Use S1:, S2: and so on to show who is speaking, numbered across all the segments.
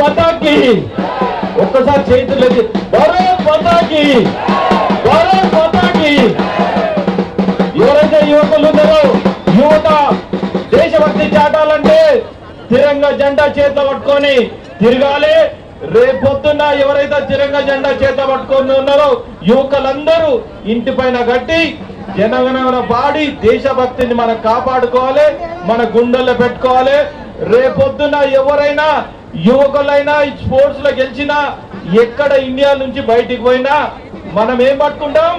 S1: పతాకి. ఒక్కసారి చేతులు ఎత్తి, భారత్ పతాకి భారత్ పతాకి. ఎవరైతే యువకులు ఉన్నారో యువత దేశభక్తి చాటాలంటే తిరంగా జెండా చేత పట్టుకొని తిరగాలి. రేపొద్దున ఎవరైతే తిరంగా జెండా చేత పట్టుకొని ఉన్నారో యువకులందరూ ఇంటి పైన కట్టి జనగణమన పాడి దేశభక్తిని మనం కాపాడుకోవాలి మన గుండెల్లో పెట్టుకోవాలి. రేపొద్దున ఎవరైనా యువకులైనా స్పోర్ట్స్లో గెలిచినా ఎక్కడ ఇండియా నుంచి బయటికి పోయినా మనం ఏం పట్టుకుంటాం?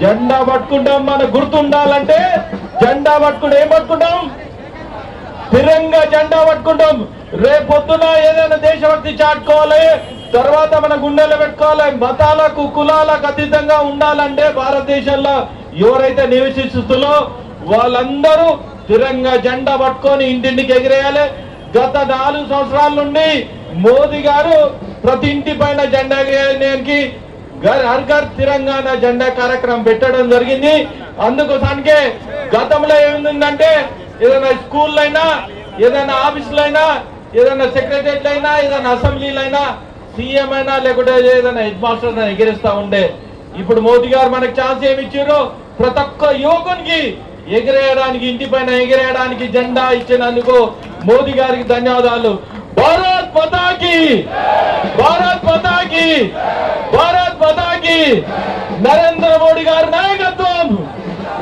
S1: జెండా పట్టుకుంటాం మన గుర్తుండాలంటే జెండా పట్టుకుంటే ఏం పట్టుకుంటాం? స్థిరంగా జెండా పట్టుకుంటాం. రేపొద్దున ఏదైనా దేశభక్తి చాటుకోవాలి తర్వాత మన గుండెలు పెట్టుకోవాలి మతాలకు కులాలకు అతీతంగా ఉండాలంటే భారతదేశంలో ఎవరైతే నివసిస్తులో వాళ్ళందరూ స్థిరంగా జెండా పట్టుకొని ఇంటింటికి ఎగిరేయాలి. గత నాలుగు సంవత్సరాల నుండి మోదీ గారు ప్రతి ఇంటి పైన జెండా ఎగిరేయడానికి గర్ హర్ ఘర్ తెలంగాణ జెండా కార్యక్రమం పెట్టడం జరిగింది. అందుకోసానికే గతంలో ఏముందంటే ఏదైనా స్కూల్ అయినా ఏదైనా ఆఫీసులైనా అయినా ఏదైనా సెక్రటరియట్ అయినా ఏదైనా అసెంబ్లీలు అయినా సీఎం అయినా లేకుంటే ఏదైనా హెడ్ మాస్టర్ అయినా ఎగిరిస్తా ఉండే. ఇప్పుడు మోదీ గారు మనకి ఛాన్స్ ఏమి ఇచ్చారు ప్రతి ఒక్క యువకునికి ఎగిరేయడానికి ఇంటి పైన ఎగిరేయడానికి జెండా ఇచ్చినందుకు మోదీ గారికి ధన్యవాదాలు. భారత్ పతాకి భారత్ పతాకి భారత్ పతాకి నరేంద్ర మోడీ గారు